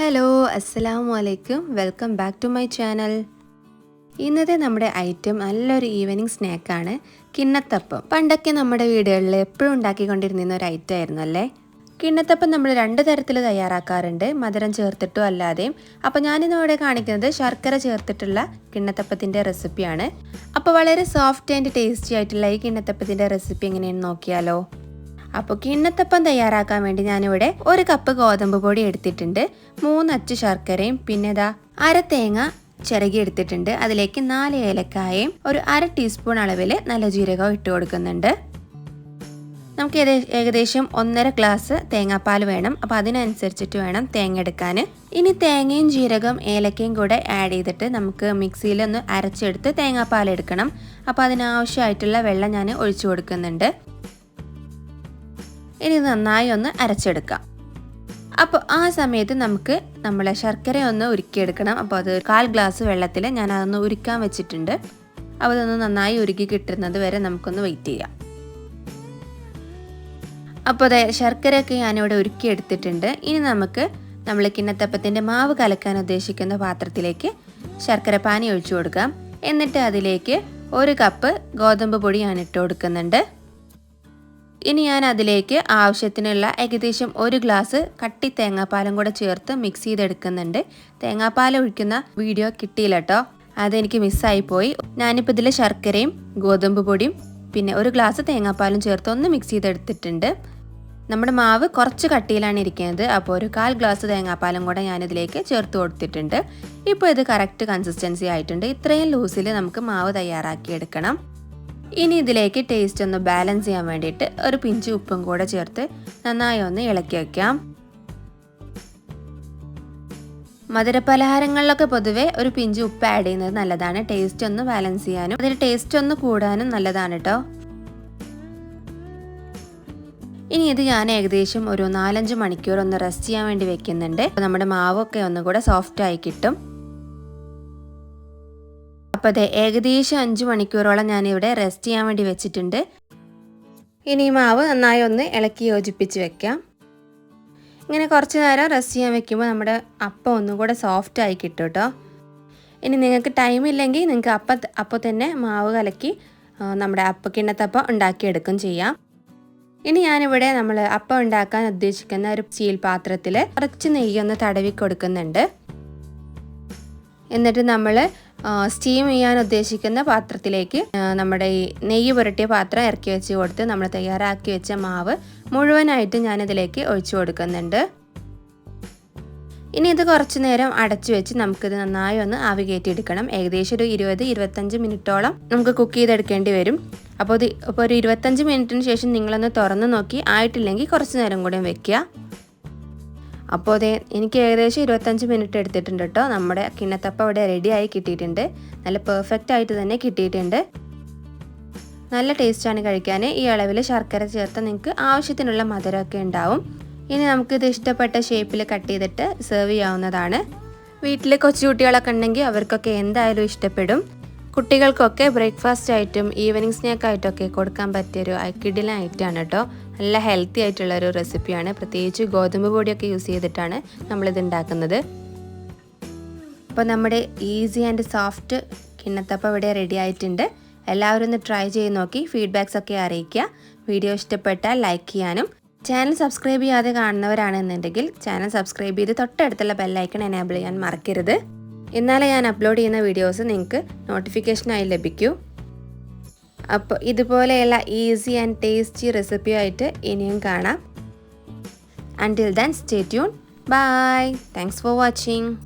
Hello അസ്സലാമു അലൈക്കും welcome back to my channel ഇന്നത്തെ നമ്മുടെ ഐറ്റം നല്ലൊരു ഈവനിങ് സ്നാക്കാണ് കിണ്ണത്തപ്പം. പണ്ടൊക്കെ നമ്മുടെ വീടുകളിൽ എപ്പോഴും ഉണ്ടാക്കിക്കൊണ്ടിരുന്ന ഒരു ഐറ്റം ആയിരുന്നു അല്ലേ? കിണ്ണത്തപ്പം നമ്മൾ രണ്ട് തരത്തിൽ തയ്യാറാക്കാറുണ്ട്. മധുരം ചേർത്തിട്ടും അല്ലാതെയും. അപ്പോൾ ഞാനിന്ന് ഇവിടെ കാണിക്കുന്നത് ശർക്കര ചേർത്തിട്ടുള്ള കിണ്ണത്തപ്പത്തിന്റെ റെസിപ്പിയാണ് അപ്പോൾ വളരെ സോഫ്റ്റ് ആൻഡ് ടേസ്റ്റി ആയിട്ടുള്ള ഈ കിണ്ണത്തപ്പത്തിന്റെ റെസിപ്പി എങ്ങനെയാണെന്ന് നോക്കിയാലോ. അപ്പോൾ കിണ്ണത്തപ്പം തയ്യാറാക്കാൻ വേണ്ടി ഞാനിവിടെ ഒരു കപ്പ് ഗോതമ്പ് പൊടി എടുത്തിട്ടുണ്ട് മൂന്ന് അച്ചു ശർക്കരയും പിന്നെ ഇതാ അര തേങ്ങ ചിറകി എടുത്തിട്ടുണ്ട്. അതിലേക്ക് നാല് ഏലക്കായയും ഒരു അര ടീസ്പൂൺ അളവിൽ നല്ല ജീരകവും ഇട്ട് കൊടുക്കുന്നുണ്ട്. നമുക്ക് ഏകദേ- ഏകദേശം ഒന്നര ഗ്ലാസ് തേങ്ങാപ്പാൽ വേണം. അപ്പോൾ അതിനനുസരിച്ചിട്ട് വേണം തേങ്ങ എടുക്കാൻ ഇനി തേങ്ങയും ജീരകം ഏലക്കയും കൂടെ ആഡ് ചെയ്തിട്ട് നമുക്ക് മിക്സിയിൽ ഒന്ന് അരച്ചെടുത്ത് തേങ്ങാപ്പാൽ എടുക്കണം. അപ്പോൾ അതിനാവശ്യമായിട്ടുള്ള വെള്ളം ഞാൻ ഒഴിച്ചു കൊടുക്കുന്നുണ്ട്. ഇനി നന്നായി ഒന്ന് അരച്ചെടുക്കാം. അപ്പോൾ ആ സമയത്ത് നമുക്ക് നമ്മളെ ശർക്കര ഒന്ന് ഉരുക്കിയെടുക്കണം. അപ്പോൾ അത് കാൽ ഗ്ലാസ് വെള്ളത്തിൽ ഞാൻ അതൊന്ന് ഉരുക്കാൻ വെച്ചിട്ടുണ്ട്. അപ്പോൾ അതൊന്ന് നന്നായി ഉരുക്കി കിട്ടുന്നത് വരെ നമുക്കൊന്ന് വെയിറ്റ് ചെയ്യാം. അപ്പോൾ അതെ ശർക്കരയൊക്കെ ഞാനിവിടെ ഉരുക്കിയെടുത്തിട്ടുണ്ട്. ഇനി നമുക്ക് നമ്മൾ കിണ്ണത്തപ്പത്തിന്റെ മാവ് കലക്കാൻ ഉദ്ദേശിക്കുന്ന പാത്രത്തിലേക്ക് ശർക്കര പാനി ഒഴിച്ചു കൊടുക്കാം. എന്നിട്ട് അതിലേക്ക് ഒരു കപ്പ് ഗോതമ്പ് പൊടി ഞാൻ ഇട്ട് കൊടുക്കുന്നുണ്ട്. ഇനി ഞാൻ അതിലേക്ക് ആവശ്യത്തിനുള്ള ഏകദേശം ഒരു ഗ്ലാസ് കട്ടി തേങ്ങാപ്പാലും കൂടെ ചേർത്ത് മിക്സ് ചെയ്തെടുക്കുന്നുണ്ട്. തേങ്ങാപ്പാൽ ഒഴിക്കുന്ന വീഡിയോ കിട്ടിയില്ല കേട്ടോ അതെനിക്ക് മിസ്സായി പോയി. ഞാനിപ്പോൾ ഇതിൽ ശർക്കരയും ഗോതമ്പ് പൊടിയും പിന്നെ ഒരു ഗ്ലാസ് തേങ്ങാപ്പാലും ചേർത്ത് ഒന്ന് മിക്സ് ചെയ്തെടുത്തിട്ടുണ്ട്. നമ്മുടെ മാവ് കുറച്ച് കട്ടിയിലാണ് ഇരിക്കുന്നത്. അപ്പോൾ ഒരു കാൽ ഗ്ലാസ് തേങ്ങാപ്പാലും കൂടെ ഞാനിതിലേക്ക് ചേർത്ത് കൊടുത്തിട്ടുണ്ട്. ഇപ്പോൾ ഇത് കറക്റ്റ് കൺസിസ്റ്റൻസി ആയിട്ടുണ്ട്. ഇത്രയും ലൂസിൽ നമുക്ക് മാവ് തയ്യാറാക്കി എടുക്കണം ഇനി ഇതിലേക്ക് ടേസ്റ്റ് ഒന്ന് ബാലൻസ് ചെയ്യാൻ വേണ്ടിയിട്ട് ഒരു പിഞ്ച് ഉപ്പും കൂടെ ചേർത്ത് നന്നായി ഒന്ന് ഇളക്കി വയ്ക്കാം മധുരപലഹാരങ്ങളിലൊക്കെ പൊതുവെ ഒരു പിഞ്ച് ഉപ്പ് ആഡ് ചെയ്യുന്നത് നല്ലതാണ്. ടേസ്റ്റ് ഒന്ന് ബാലൻസ് ചെയ്യാനും അതിന് ടേസ്റ്റ് ഒന്ന് കൂടാനും നല്ലതാണ് കേട്ടോ ഇനി ഇത് ഞാൻ ഏകദേശം ഒരു നാലഞ്ച് മണിക്കൂർ ഒന്ന് റെസ്റ്റ് ചെയ്യാൻ വേണ്ടി വെക്കുന്നുണ്ട്. നമ്മുടെ മാവൊക്കെ ഒന്നുകൂടെ സോഫ്റ്റ് ആയി കിട്ടും. അപ്പോൾ അതെ ഏകദേശം അഞ്ച് മണിക്കൂറോളം ഞാനിവിടെ റെസ്റ്റ് ചെയ്യാൻ വേണ്ടി വെച്ചിട്ടുണ്ട്. ഇനി മാവ് നന്നായി ഒന്ന് ഇളക്കി യോജിപ്പിച്ച് വെക്കാം. ഇങ്ങനെ കുറച്ച് നേരം റെസ്റ്റ് ചെയ്യാൻ വെക്കുമ്പോൾ നമ്മുടെ അപ്പം ഒന്നും കൂടെ സോഫ്റ്റ് ആയി കിട്ടും കേട്ടോ. ഇനി നിങ്ങൾക്ക് ടൈം ഇല്ലെങ്കിൽ നിങ്ങൾക്ക് അപ്പം അപ്പോൾ തന്നെ മാവ് കലക്കി നമ്മുടെ അപ്പക്കിണ്ണത്തപ്പം ഉണ്ടാക്കിയെടുക്കും ചെയ്യാം. ഇനി ഞാനിവിടെ നമ്മൾ അപ്പം ഉണ്ടാക്കാൻ ഉദ്ദേശിക്കുന്ന ഒരു സ്റ്റീൽ പാത്രത്തിൽ കുറച്ച് നെയ്യൊന്ന് തടവി കൊടുക്കുന്നുണ്ട്. എന്നിട്ട് നമ്മൾ സ്റ്റീം ചെയ്യാൻ ഉദ്ദേശിക്കുന്ന പാത്രത്തിലേക്ക് നമ്മുടെ ഈ നെയ്യ് പുരട്ടിയ പാത്രം ഇറക്കി വെച്ച് കൊടുത്ത് നമ്മൾ തയ്യാറാക്കി വെച്ച മാവ് മുഴുവനായിട്ട് ഞാനിതിലേക്ക് ഒഴിച്ചു കൊടുക്കുന്നുണ്ട്. ഇനി ഇത് കുറച്ച് നേരം അടച്ചു വെച്ച് നമുക്കിത് നന്നായി ഒന്ന് ആവി കയറ്റിയെടുക്കണം. ഏകദേശം ഒരു ഇരുപത് ഇരുപത്തഞ്ച് മിനിറ്റോളം നമുക്ക് കുക്ക് ചെയ്തെടുക്കേണ്ടി വരും. അപ്പോൾ ഇത് ഇപ്പോൾ ഒരു ഇരുപത്തഞ്ച് മിനിറ്റിന് ശേഷം നിങ്ങളൊന്ന് തുറന്ന് നോക്കി. ആയിട്ടില്ലെങ്കിൽ കുറച്ച് നേരം കൂടെ വെക്കുക. അപ്പോൾ അതെ എനിക്ക് ഏകദേശം ഇരുപത്തഞ്ച് മിനിറ്റ് എടുത്തിട്ടുണ്ട് കേട്ടോ നമ്മുടെ കിണ്ണത്തപ്പം ഇവിടെ റെഡിയായി കിട്ടിയിട്ടുണ്ട്. നല്ല പെർഫെക്റ്റ് ആയിട്ട് തന്നെ കിട്ടിയിട്ടുണ്ട്. നല്ല ടേസ്റ്റാണ് കഴിക്കാൻ. ഈ അളവിൽ ശർക്കര ചേർത്ത് നിങ്ങൾക്ക് ആവശ്യത്തിനുള്ള മധുരമൊക്കെ ഉണ്ടാവും. ഇനി നമുക്കിത് ഇഷ്ടപ്പെട്ട ഷേപ്പിൽ കട്ട് ചെയ്തിട്ട് സെർവ് ചെയ്യാവുന്നതാണ്. വീട്ടിൽ കൊച്ചുകുട്ടികളൊക്കെ ഉണ്ടെങ്കിൽ അവർക്കൊക്കെ എന്തായാലും ഇഷ്ടപ്പെടും. കുട്ടികൾക്കൊക്കെ ബ്രേക്ക്ഫാസ്റ്റ് ആയിട്ടും ഈവനിങ് സ്നാക്ക് ആയിട്ടൊക്കെ കൊടുക്കാൻ പറ്റിയൊരു കിടിലൻ ഐറ്റമാണ് കേട്ടോ നല്ല ഹെൽത്തി ആയിട്ടുള്ള ഒരു റെസിപ്പിയാണ് പ്രത്യേകിച്ച് ഗോതമ്പ് പൊടിയൊക്കെ യൂസ് ചെയ്തിട്ടാണ് നമ്മളിത് ഉണ്ടാക്കുന്നത് അപ്പോൾ നമ്മുടെ ഈസി ആൻഡ് സോഫ്റ്റ് കിണ്ണത്തപ്പ ഇവിടെ റെഡി ആയിട്ടുണ്ട്. എല്ലാവരും ഒന്ന് ട്രൈ ചെയ്ത് നോക്കി ഫീഡ്ബാക്സ് ഒക്കെ അറിയിക്കുക. വീഡിയോ ഇഷ്ടപ്പെട്ടാൽ ലൈക്ക് ചെയ്യാനും. ചാനൽ സബ്സ്ക്രൈബ് ചെയ്യാതെ കാണുന്നവരാണെന്നുണ്ടെങ്കിൽ ചാനൽ സബ്സ്ക്രൈബ് ചെയ്ത് തൊട്ടടുത്തുള്ള ബെല്ലൈക്കൺ എനേബിൾ ചെയ്യാൻ മറക്കരുത്. എന്നാലേ ഞാൻ അപ്ലോഡ് ചെയ്യുന്ന വീഡിയോസ് നിങ്ങൾക്ക് നോട്ടിഫിക്കേഷനായി ലഭിക്കൂ. അപ്പോൾ ഇതുപോലെയുള്ള ഈസി ആൻഡ് ടേസ്റ്റി റെസിപ്പിയായിട്ട് ഇനിയും കാണാം. Until then stay tune bye thanks for watching